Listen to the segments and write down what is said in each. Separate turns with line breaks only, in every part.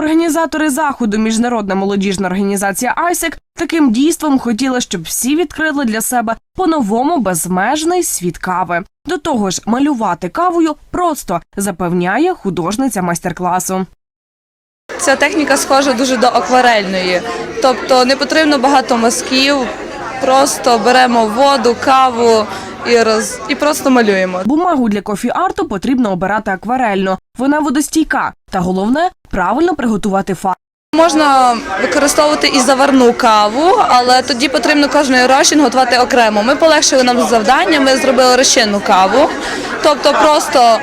Організатори заходу, міжнародна молодіжна організація ISEC, таким дійством хотіли, щоб всі відкрили для себе по-новому безмежний світ кави. До того ж, малювати кавою просто запевняє художниця майстер-класу.
Ця техніка схожа дуже до акварельної, тобто не потрібно багато мазків, просто беремо воду, каву і роз і просто малюємо.
Бумагу для кофі-арту потрібно обирати акварельну. Вона водостійка. Та головне правильно приготувати фарбу.
Можна використовувати і заварну каву, але тоді потрібно кожний розчин готувати окремо. Ми полегшили нам завдання, ми зробили розчинну каву, тобто просто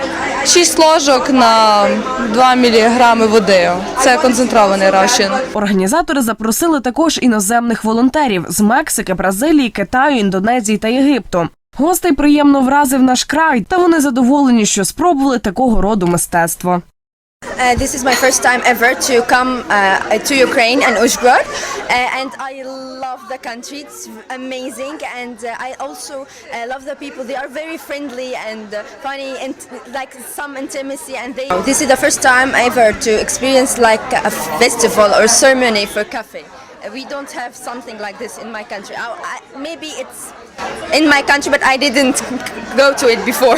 6 ложок на 2 мг води. Це концентрований розчин.
Організатори запросили також іноземних волонтерів з Мексики, Бразилії, Китаю, Індонезії та Єгипту. Гостей приємно вразив наш край, та вони задоволені, що спробували такого роду мистецтво.
Uh, this is my first time ever to come uh, to Ukraine and Uzhgorod, uh, and I love the country. It's amazing, and uh, I also uh, love the people. They are very friendly and funny, and like some intimacy. And they. This is the first time ever to experience like a festival or ceremony for cafe. Uh, We don't have something like this in my country. I, I, maybe it's in my country, but I didn't go to it before.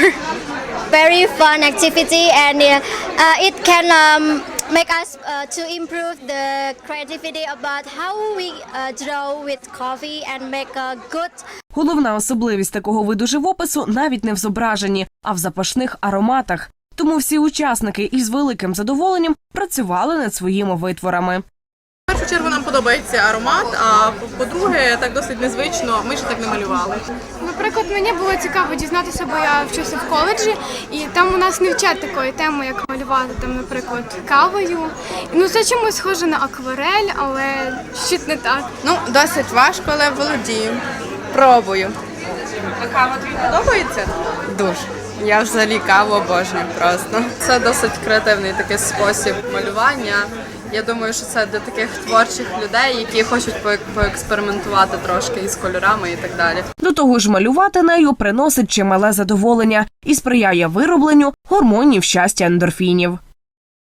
Very fun activity and uh, it can um, make us uh, to improve the creativity about how we uh, draw with coffee and make a good
Головна особливість такого виду живопису навіть не в зображенні, а в запашних ароматах. Тому всі учасники із великим задоволенням працювали над своїми витворами.
В першу чергу нам подобається аромат, а по-друге, так досить незвично. Ми ще так не малювали.
Наприклад, мені було цікаво дізнатися, бо я вчуся в коледжі, і там у нас не вчать такої теми, як малювати, там, наприклад, кавою. Ну, це чимось схоже на акварель, але щось не так.
Ну, досить важко, але володію. Пробую. А кава тобі подобається? Дуже. Я взагалі каву обожнюю просто. Це досить креативний такий спосіб малювання. Я думаю, що це для таких творчих людей, які хочуть поекспериментувати трошки із кольорами і так далі.
До того ж, малювати нею приносить чимале задоволення і сприяє виробленню гормонів щастя ендорфінів.